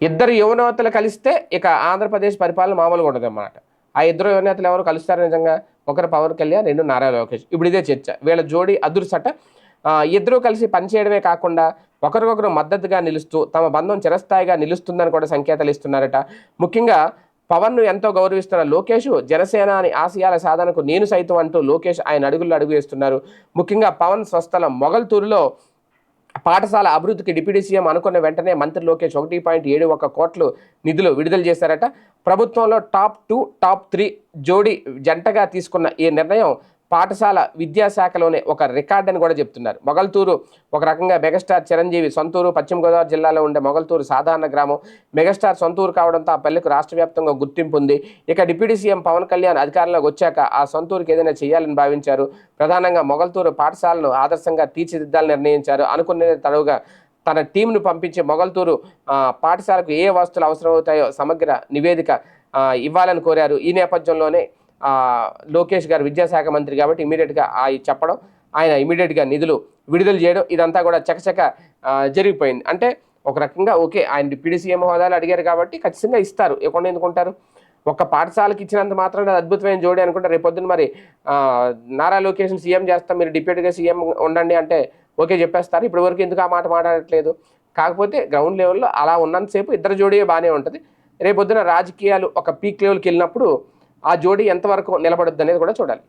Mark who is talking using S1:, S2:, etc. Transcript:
S1: ఇద్దరు యువనేతలు కలిస్తే ఇక ఆంధ్రప్రదేశ్ పరిపాలన మామూలుగా ఉండదు అన్నమాట ఆ ఇద్దరు యువనేతలు ఎవరు కలుస్తారు నిజంగా? ఒకరు పవన్ కళ్యాణ్ రెండు నారా లోకేష్. ఇప్పుడు ఇదే చర్చ. వీళ్ళ జోడి అదురుసట ఆ, ఇద్దరూ కలిసి పనిచేయడమే కాకుండా ఒకరికొకరు మద్దతుగా నిలుస్తూ తమ బంధం చిరస్థాయిగా నిలుస్తుందని కూడా సంకేతాలు ఇస్తున్నారట. ముఖ్యంగా పవన్ను ఎంతో గౌరవిస్తున్న లోకేష్ జనసేన అని ఆశయాల సాధనకు నేను సైతం అంటూ లోకేష్ ఆయన అడుగుల్లో అడుగు వేస్తున్నారు. ముఖ్యంగా పవన్ స్వస్థలం మొగల్తూరులో పాఠశాల అభివృద్ధికి డిప్యూటీ సీఎం అనుకున్న వెంటనే మంత్రి లోకేష్ ఒకటి పాయింట్ ఏడు ఒక కోట్లు నిధులు విడుదల చేశారట. ప్రభుత్వంలో టాప్ టూ టాప్ త్రీ జోడీ జంటగా తీసుకున్న ఈ నిర్ణయం పాఠశాల విద్యాశాఖలోనే ఒక రికార్డ్ అని కూడా చెప్తున్నారు. మొగల్తూరు ఒక రకంగా మెగాస్టార్ చిరంజీవి సొంతూరు పశ్చిమ గోదావరి జిల్లాలో ఉండే మొగల్తూరు సాధారణ గ్రామం. మెగాస్టార్ సొంతూరు కావడంతో ఆ పల్లెకు రాష్ట్ర వ్యాప్తంగా గుర్తింపు ఉంది. ఇక డిప్యూటీ సీఎం పవన్ కళ్యాణ్ అధికారంలోకి వచ్చాక ఆ సొంతూరుకి ఏదైనా చేయాలని భావించారు. ప్రధానంగా మొగల్తూరు పాఠశాలను ఆదర్శంగా తీర్చిదిద్దాలని నిర్ణయించారు. అనుకునే తడవుగా తన టీంను పంపించి మొగల్తూరు పాఠశాలకు ఏ వస్తువులు అవసరమవుతాయో సమగ్ర నివేదిక ఇవ్వాలని కోరారు. ఈ నేపథ్యంలోనే లోకేష్ గారు విద్యాశాఖ మంత్రి కాబట్టి ఇమీడియట్గా ఆ చెప్పడం ఆయన ఇమీడియట్గా నిధులు విడుదల చేయడం ఇదంతా కూడా చకచక జరిగిపోయింది. అంటే ఒక రకంగా ఓకే ఆయన డిప్యూటీ సీఎం హోదాలు అడిగారు కాబట్టి ఖచ్చితంగా ఇస్తారు. ఎక్కడ ఎందుకుంటారు ఒక పాఠశాలకి ఇచ్చినంత మాత్రం అది అద్భుతమైన జోడి అనుకుంటే రేపొద్దున మరి నారా లోకేష్ సీఎం చేస్తాం మీరు డిప్యూటీగా సీఎం ఉండండి అంటే ఓకే చెప్పేస్తారు. ఇప్పటి వరకు ఎందుకు ఆ మాట మాట్లాడట్లేదు? కాకపోతే గ్రౌండ్ లెవెల్లో అలా ఉన్నంతసేపు ఇద్దరు జోడీ బాగానే ఉంటుంది. రేపొద్దున రాజకీయాలు ఒక పీక్ లెవెల్కి వెళ్ళినప్పుడు ఆ జోడీ ఎంతవరకు నిలబడుద్ది అనేది కూడా చూడాలి.